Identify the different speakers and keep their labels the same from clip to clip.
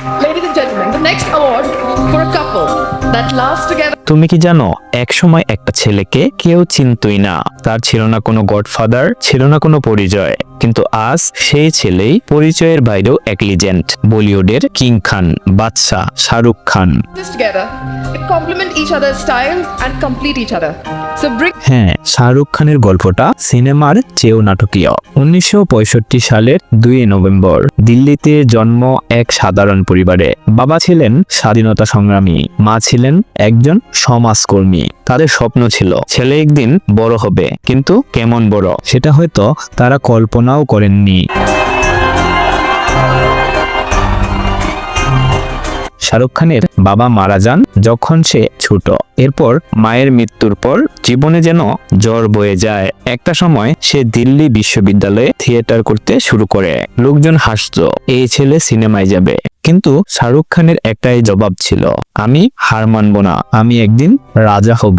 Speaker 1: Ladies and gentlemen, the next award for a couple that lasts together
Speaker 2: তুমি কি জানো একসময় একটা ছেলেকে কেউ চিনতই না। তার ছিল না কোনো গডফাদার ছিল না কোনো পরিচয়। কিন্তু আজ সেই ছেলেই পরিচয়ের বাইরেও এক লিজেন্ড বলিউডের কিং খান বাদশাহ শাহরুখ খান। হ্যাঁ শাহরুখ খানের গল্পটা সিনেমার চেয়েও নাটকীয়। উনিশশো পঁয়ষট্টি সালের দুই নভেম্বর, দিল্লিতে জন্ম এক সাধারণ পরিবারে। বাবা ছিলেন স্বাধীনতা সংগ্রামী, মা ছিলেন একজন সমাজকর্মী। তাদের স্বপ্ন ছিল, ছেলে একদিন বড় হবে, কিন্তু কেমন বড়? সেটা হয়তো তারা কল্পনাও করেননি। শাহরুখ খানের বাবা মারা যান যখন সে ছোট। এরপর মায়ের মৃত্যুর পর জীবনে যেন জ্বর বয়ে যায়। একটা সময় সে দিল্লি বিশ্ববিদ্যালয়ে থিয়েটার করতে শুরু করে। লোকজন হাসত, এই ছেলে সিনেমায় যাবে। কিন্তু শাহরুখ খানের একটাই জবাব ছিল, আমি হার মানব না, আমি একদিন রাজা হব।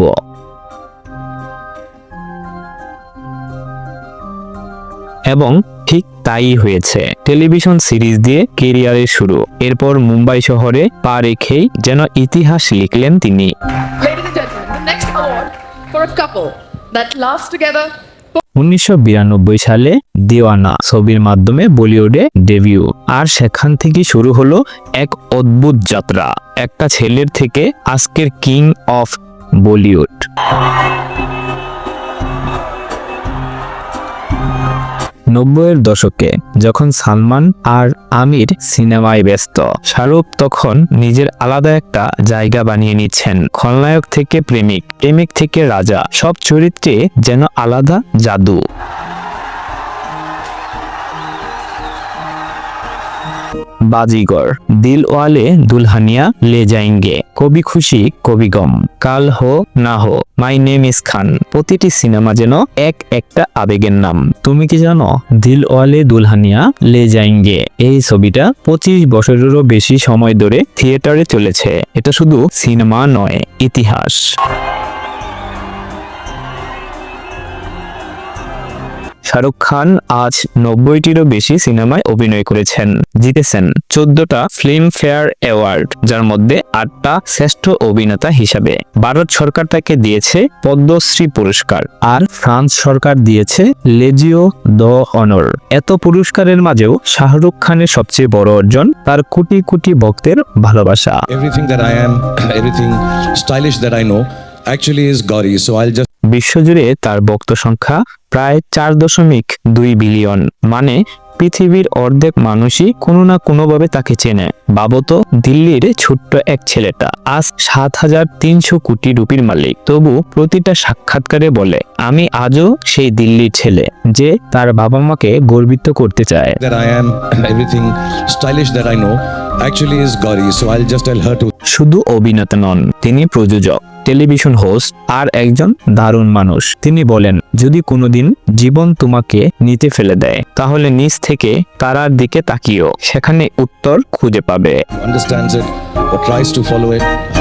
Speaker 2: এবং ঠিক তাই হয়েছে। টেলিভিশন সিরিজ দিয়ে কেরিয়ারের শুরু। এরপর মুম্বাই শহরে পা রেখেই যেন ইতিহাস লিখলেন তিনি। উনিশশো সালে দেওয়ানা ছবির মাধ্যমে বলিউডে ডেবিউ। আর সেখান থেকে শুরু হলো এক অদ্ভুত যাত্রা। একটা ছেলের থেকে আজকের কিং অফ বলিউড। নব্বইয়ের দশকে, যখন সালমান আর আমির সিনেমায় ব্যস্ত, শাহরুখ তখন নিজের আলাদা একটা জায়গা বানিয়ে নিচ্ছেন। খলনায়ক থেকে প্রেমিক প্রেমিক থেকে রাজা, সব চরিত্রে যেন আলাদা জাদু। বাজিগর, দিল ওয়ালে দুলহানিয়া লে যাইঙ্গে কবি খুশি, কবি গম। কাল হো, না হো, মাই নেম ইস খান। প্রতিটি সিনেমা যেন এক একটা আবেগের নাম। তুমি কি জানো, দিল ওয়ালে দুলহানিয়া লে যাইঙ্গে এই ছবিটা পঁচিশ বছরেরও বেশি সময় ধরে থিয়েটারে চলেছে। এটা শুধু সিনেমা নয়, ইতিহাস। শাহরুখ খান আজ নব্বইটিরও বেশি সিনেমায় অভিনয় করেছেন জিতেছেন চোদ্দটা ফিল্ম ফেয়ার অ্যাওয়ার্ড যার মধ্যে আটটা শ্রেষ্ঠ অভিনেতা হিসাবে ভারত সরকার তাকে দিয়েছে পদ্মশ্রী পুরস্কার আর ফ্রান্স সরকার দিয়েছে লেজিও দ অনর এত পুরস্কারের মাঝেও শাহরুখ খানের সবচেয়ে বড় অর্জন তার কোটি কোটি ভক্তের ভালোবাসা
Speaker 3: everything that I am, everything stylish that I know, actually is Gauri. So I'll
Speaker 2: বিশ্বজুড়ে তার ভক্ত সংখ্যা প্রায় চার দশমিক দুই বিলিয়ন। মানে পৃথিবীর অর্ধেক মানুষই কোনো না কোনোভাবে তাকে চেনে। বাবতো দিল্লির ছোট্ট এক ছেলেটা আজ সাত হাজার তিনশো কোটি রুপির মালিক। তবু প্রতিটা সাক্ষাৎকারে বলে, আমি আজও সেই দিল্লির ছেলে যে তার বাবা মাকে গর্বিত করতে চায়। শুধু অভিনেতা নন তিনি প্রযোজক টেলিভিশন হোস্ট আর একজন দারুণ মানুষ তিনি বলেন যদি কোনোদিন জীবন তোমাকে নিতে ফেলে দেয় তাহলে নিচ থেকে তারার দিকে তাকিও সেখানে উত্তর খুঁজে পাবে.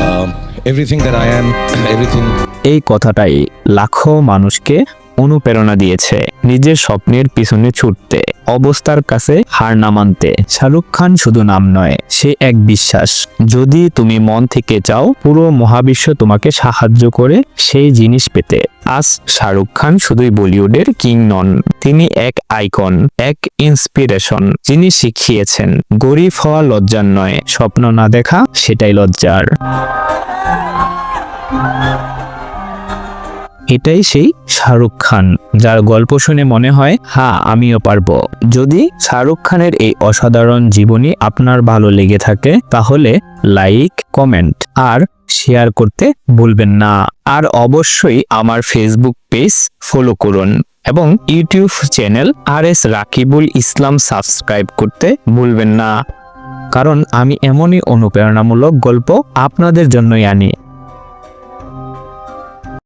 Speaker 3: Um,
Speaker 2: এই কথাটাই লাখো মানুষকে অনুপ্রেরণা দিয়েছে নিজের স্বপ্নের পিছনে ছুটতে অবস্থার কাছে হার না মানতে। শাহরুখ খান শুধু নাম নয়, সে এক বিশ্বাস। যদি তুমি মন থেকে চাও, পুরো মহাবিশ্ব তোমাকে সাহায্য করে সেই জিনিস পেতে। আজ শাহরুখ খান শুধুই বলিউডের কিং নন, তিনি এক আইকন, এক ইন্সপিরেশন, যিনি শিখিয়েছেন, গরিব হওয়া লজ্জার নয়, স্বপ্ন না দেখা সেটাই লজ্জার। এটাই সেই শাহরুখ খান, যার গল্প শুনে মনে হয় হ্যাঁ আমিও পারব। যদি শাহরুখ খানের এই অসাধারণ জীবনী আপনার ভালো লেগে থাকে, তাহলে লাইক, কমেন্ট আর শেয়ার করতে ভুলবেন না। আর অবশ্যই আমার ফেসবুক পেজ ফলো করুন এবং ইউটিউব চ্যানেল আর এস রাকিবুল ইসলাম সাবস্ক্রাইব করতে ভুলবেন না। কারণ আমি এমনই অনুপ্রেরণামূলক গল্প আপনাদের জন্যই আনি।